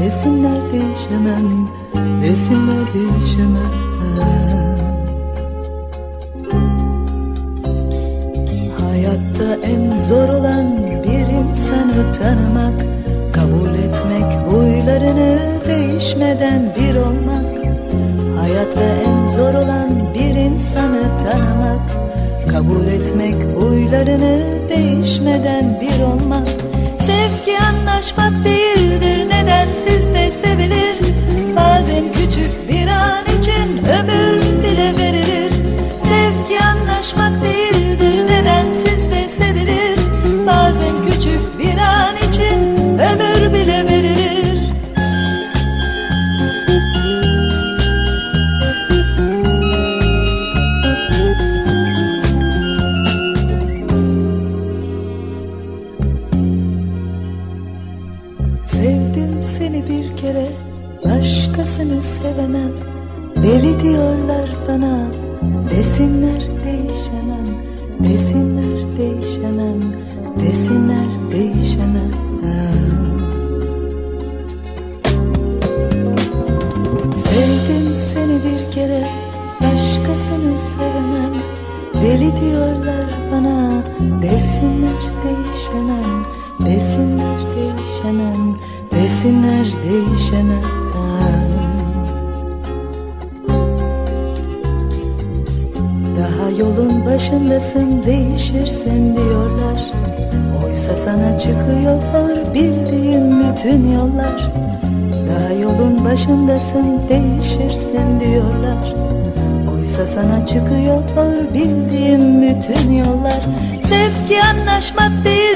Desinler değişemem Desinler değişemem. Hayatta en zor olan bir insanı tanımak Kabul etmek huylarını değişmeden bir olmak. Hayatta en zor olan bir insanı tanımak Kabul etmek huylarını değişmeden bir olmak. Sevgi anlaşmak değildir Sevdim seni bir kere Başkasını sevemem. Deli diyorlar bana Desinler değişemem Desinler değişemem Desinler değişemem. Sevdim seni bir kere Başkasını sevemem. Deli diyorlar bana Desinler değişemem Desinler değişemem Desinler değişemem. Daha yolun başındasın değişirsin diyorlar. Oysa sana çıkıyor bildiğim bütün yollar. Daha yolun başındasın değişirsin diyorlar. Oysa sana çıkıyor bildiğim bütün yollar. Sevgi anlaşmak değil